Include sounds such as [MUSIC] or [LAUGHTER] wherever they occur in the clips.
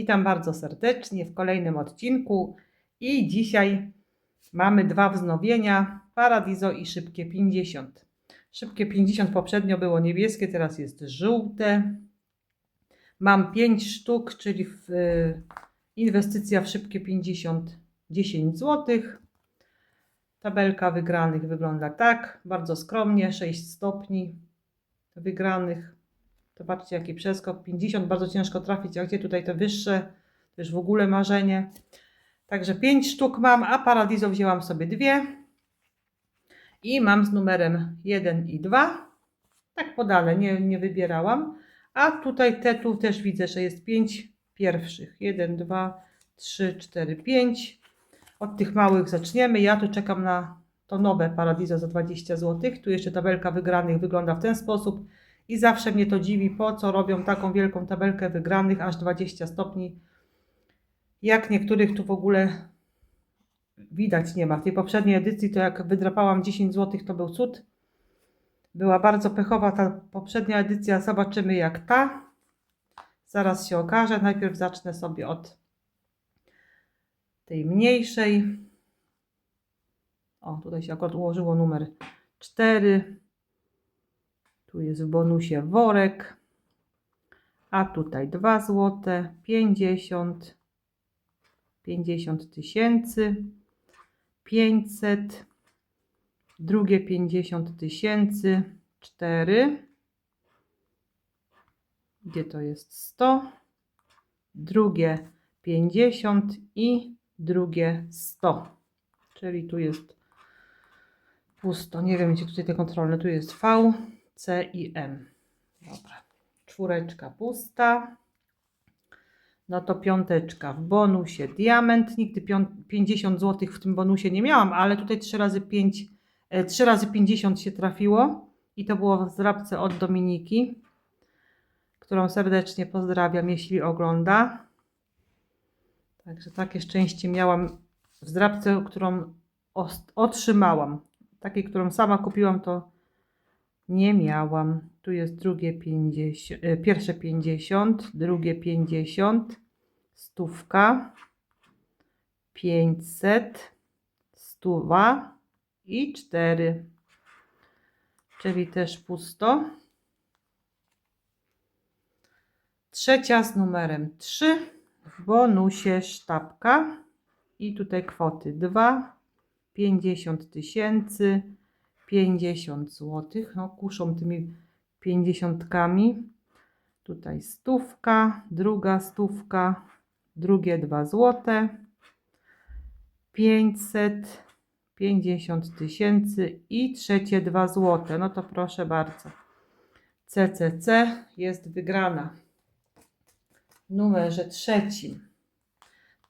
Witam bardzo serdecznie w kolejnym odcinku i dzisiaj mamy dwa wznowienia Paradiso i Szybkie 50. Szybkie 50 poprzednio było niebieskie, teraz jest żółte. Mam 5 sztuk, czyli w, y, inwestycja w Szybkie 50 10 zł. Tabelka wygranych wygląda tak, bardzo skromnie, 6 stopni wygranych. Zobaczcie jaki przeskok, 50 bardzo ciężko trafić, a gdzie tutaj te wyższe, to już w ogóle marzenie. Także 5 sztuk mam, a Paradiso wzięłam sobie dwie. I mam z numerem 1 i 2. Tak podane, nie, nie wybierałam. A tutaj te tu też widzę, że jest 5 pierwszych. 1, 2, 3, 4, 5. Od tych małych zaczniemy. Ja tu czekam na to nowe Paradiso za 20 zł. Tu jeszcze tabelka wygranych wygląda w ten sposób. I zawsze mnie to dziwi, po co robią taką wielką tabelkę wygranych, aż 20 stopni. Jak niektórych tu w ogóle widać nie ma. W tej poprzedniej edycji to jak wydrapałam 10 zł, to był cud. Była bardzo pechowa ta poprzednia edycja. Zobaczymy jak ta. Zaraz się okaże. Najpierw zacznę sobie od tej mniejszej. O, tutaj się akurat ułożyło numer 4. Tu jest w bonusie worek. A tutaj 2 złote, 50, 50 tysięcy, 500, drugie 50 tysięcy, 4. Gdzie to jest 100? Drugie 50 i drugie 100. Czyli tu jest pusto. Nie wiem, gdzie tutaj te kontrolne. Tu jest V, C i M. Dobra. Czwóreczka pusta. No to piąteczka w bonusie diament. Nigdy pią- 50 zł w tym bonusie nie miałam, ale tutaj 3 razy 5, e, 3 razy 50 się trafiło. I to było w zrabce od Dominiki, którą serdecznie pozdrawiam, jeśli ogląda. Także takie szczęście miałam w zdrabce, którą otrzymałam. Takiej, którą sama kupiłam, to nie miałam. Tu jest drugie 50, e, pierwsze 50, drugie 50, stówka, 500, stuwa i 4. Czyli też pusto. Trzecia z numerem 3 w bonusie sztabka i tutaj kwoty 2, 50 tysięcy, 50 zł. No, kuszą tymi 50. Tutaj stówka, druga stówka, drugie 2 zł, 500, 50 tysięcy i trzecie 2 zł. No to proszę bardzo. CCC jest wygrana numerze trzecim.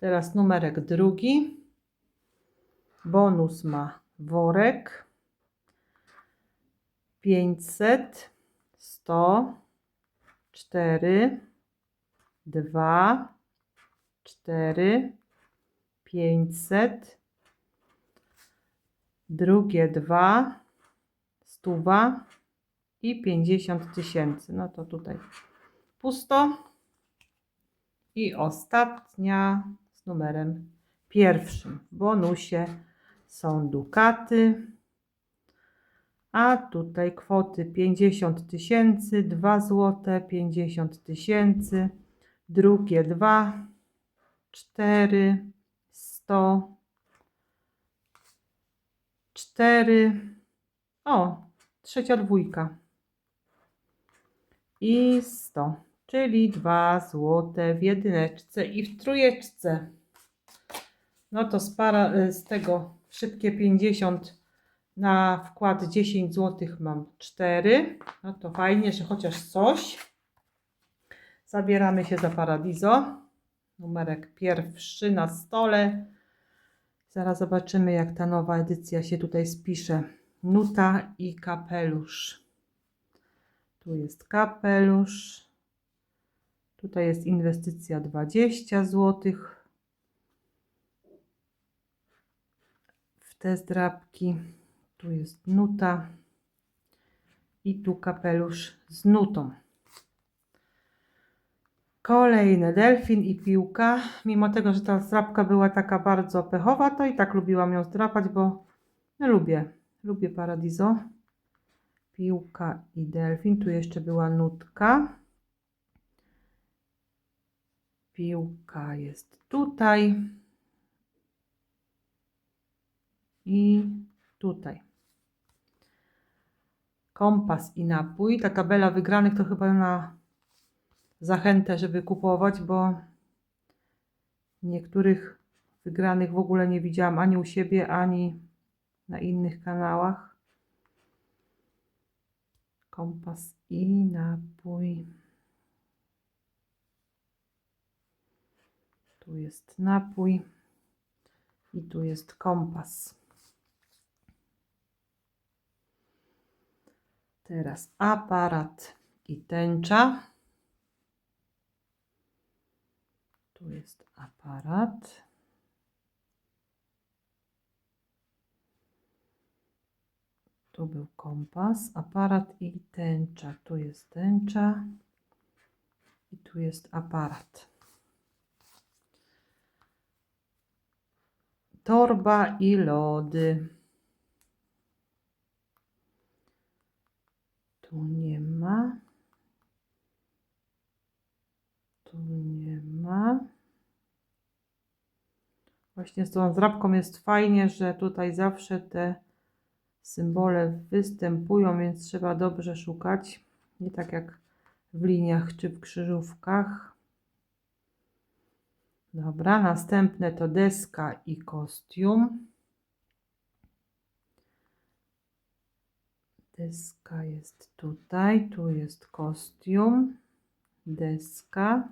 Teraz numerek drugi. Bonus ma worek. 500, 100, 4, 2, 4, 500, drugie 2, stuwa i 50 tysięcy. No to tutaj pusto. I ostatnia z numerem pierwszym. W bonusie są dukaty. A tutaj kwoty 50 tysięcy, 2 złote, 50 tysięcy, drugie 2, 4, 100, 4, o, trzecia dwójka i 100, czyli 2 złote w jedyneczce i w trójeczce. No to z, para, z tego szybkie 50 na wkład 10 zł mam 4. No to fajnie, że chociaż coś. Zabieramy się za Paradiso. Numerek pierwszy na stole. Zaraz zobaczymy, jak ta nowa edycja się tutaj spisze. Nuta i kapelusz. Tu jest kapelusz. Tutaj jest inwestycja 20 zł. W te zdrabki. Tu jest nuta. I tu kapelusz z nutą. Kolejny delfin i piłka. Mimo tego, że ta zdrapka była taka bardzo pechowa, to i tak lubiłam ją zdrapać, bo lubię. Lubię Paradiso. Piłka i delfin. Tu jeszcze była nutka. Piłka jest tutaj. I tutaj. Kompas i napój. Ta tabela wygranych to chyba na zachętę, żeby kupować, bo niektórych wygranych w ogóle nie widziałam ani u siebie, ani na innych kanałach. Kompas i napój. Tu jest napój i tu jest kompas. Teraz aparat i tęcza. Tu jest aparat. Tu był kompas, aparat i tęcza. Tu jest tęcza i tu jest aparat. Torba i lody. Tu nie ma. Tu nie ma. Właśnie z tą zrabką jest fajnie, że tutaj zawsze te symbole występują, więc trzeba dobrze szukać. Nie tak jak w liniach czy w krzyżówkach. Dobra, następne to deska i kostium. Deska jest tutaj, tu jest kostium, deska.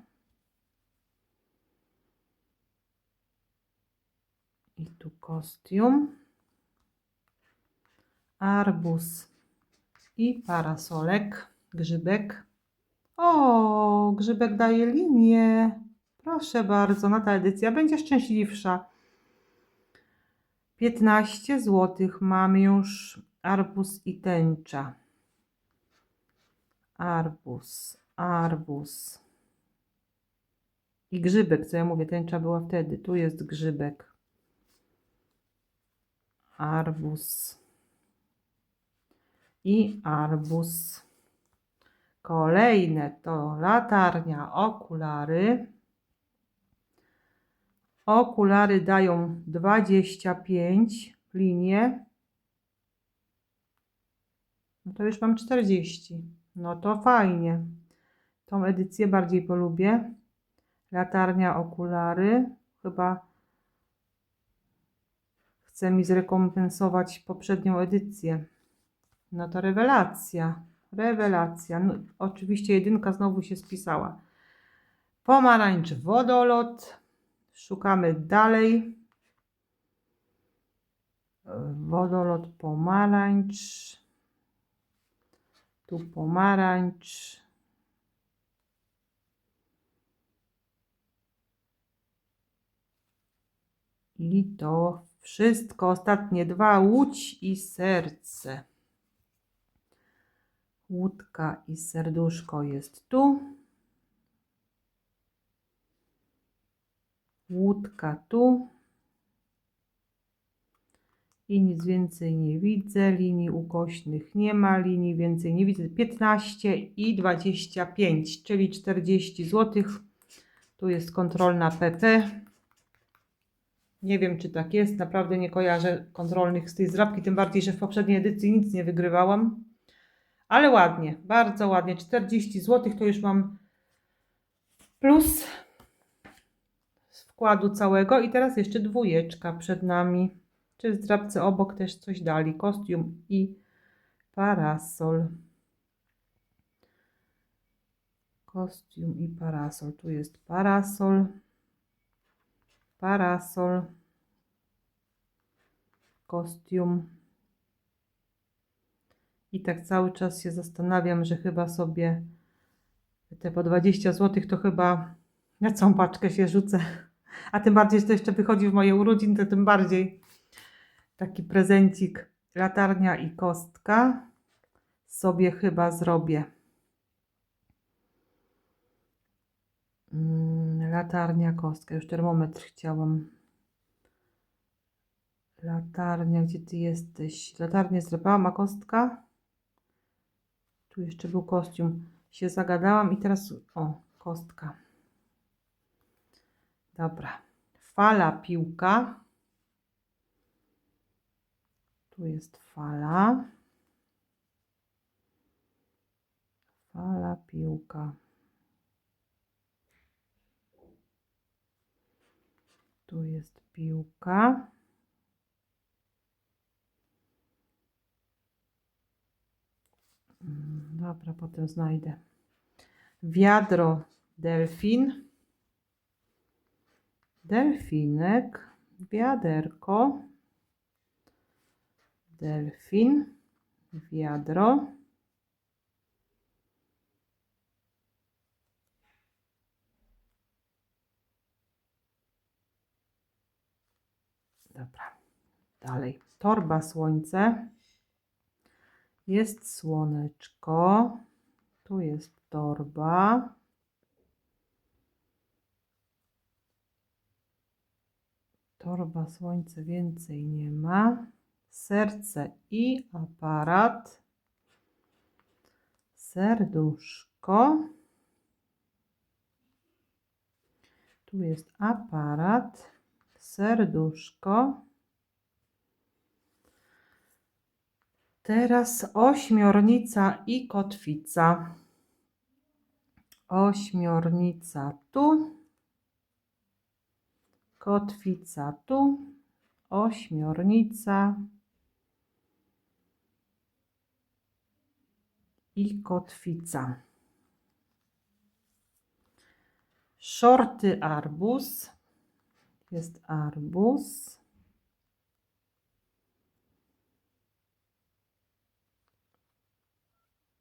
I tu kostium, arbuz i parasolek, grzybek. O, grzybek daje linię. Proszę bardzo, na ta edycja będzie szczęśliwsza. 15 zł mamy już arbuz i tęcza. Arbuz, arbuz. I grzybek, co ja mówię, tęcza była wtedy. Tu jest grzybek. Arbuz. I arbuz. Kolejne to latarnia, okulary. Okulary dają 25 linie. No to już mam 40. No to fajnie. Tą edycję bardziej polubię. Latarnia, okulary. Chyba chce mi zrekompensować poprzednią edycję. No to rewelacja. Rewelacja. No, oczywiście jedynka znowu się spisała. Pomarańcz, wodolot. Szukamy dalej. Wodolot, pomarańcz. Tu pomarańcz. I to wszystko. Ostatnie dwa. Łódź i serce. Łódka i serduszko jest tu. Łódka tu. I nic więcej nie widzę. Linii ukośnych nie ma. Linii więcej nie widzę. 15 i 25, czyli 40 zł. Tu jest kontrolna PP. Nie wiem, czy tak jest. Naprawdę nie kojarzę kontrolnych z tej zrabki. Tym bardziej, że w poprzedniej edycji nic nie wygrywałam. Ale ładnie, bardzo ładnie. 40 zł to już mam plus wkładu całego. I teraz jeszcze dwójeczka przed nami. Czy w obok też coś dali? Kostium i parasol. Kostium i parasol. Tu jest parasol. Parasol. Kostium. I tak cały czas się zastanawiam, że chyba sobie te po 20 zł to chyba na całą paczkę się rzucę. A tym bardziej, że to jeszcze wychodzi w moje urodziny, to tym bardziej taki prezencik, latarnia i kostka sobie chyba zrobię. Mm, latarnia, kostka. Już termometr chciałam. Latarnia, gdzie ty jesteś? Latarnię zrywałam, a kostka? Tu jeszcze był kostium. Się zagadałam i teraz... O, kostka. Dobra. Fala, piłka. Tu jest fala. Fala, piłka. Tu jest piłka. Mm, Dobra, potem znajdę. Wiadro, delfin. Delfinek, wiaderko. Delfin, wiadro. Dobra, dalej. Torba, słońce. Jest słoneczko. Tu jest torba. Torba, słońce, więcej nie ma. Serce i aparat. Serduszko. Tu jest aparat. Serduszko. Teraz ośmiornica i kotwica. Ośmiornica tu. Kotwica tu. Ośmiornica. I kotwica. Shorty arbuz. Jest arbuz.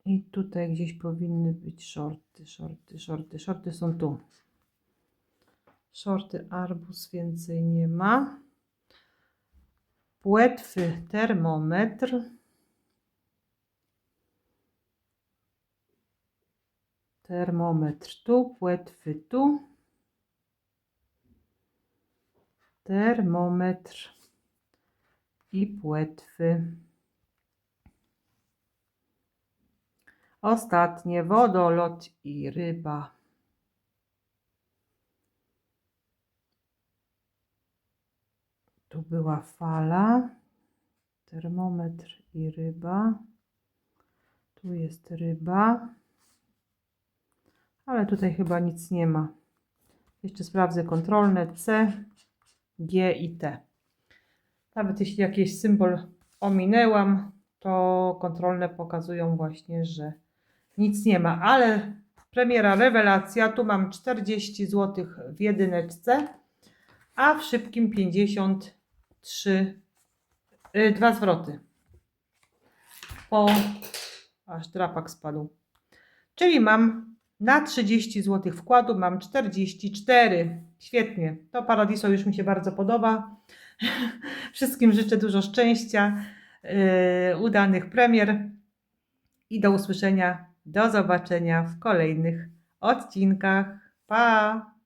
I tutaj gdzieś powinny być shorty, shorty, shorty, shorty są tu. Shorty arbuz więcej nie ma. Płetwy termometr. Termometr tu, płetwy tu. Termometr i płetwy. Ostatnie wodolot i ryba. Tu była fala, termometr i ryba. Tu jest ryba, ale tutaj chyba nic nie ma. Jeszcze sprawdzę kontrolne C, G i T. Nawet jeśli jakiś symbol ominęłam, to kontrolne pokazują właśnie, że nic nie ma, ale premiera rewelacja. Tu mam 40 zł w jedyneczce, a w szybkim 53 y, dwa zwroty. Po aż drapak spadł. Czyli mam na 30 zł wkładu mam 44. Świetnie. To Paradiso już mi się bardzo podoba. [LAUGHS] Wszystkim życzę dużo szczęścia, yy, udanych premier i do usłyszenia, do zobaczenia w kolejnych odcinkach. Pa!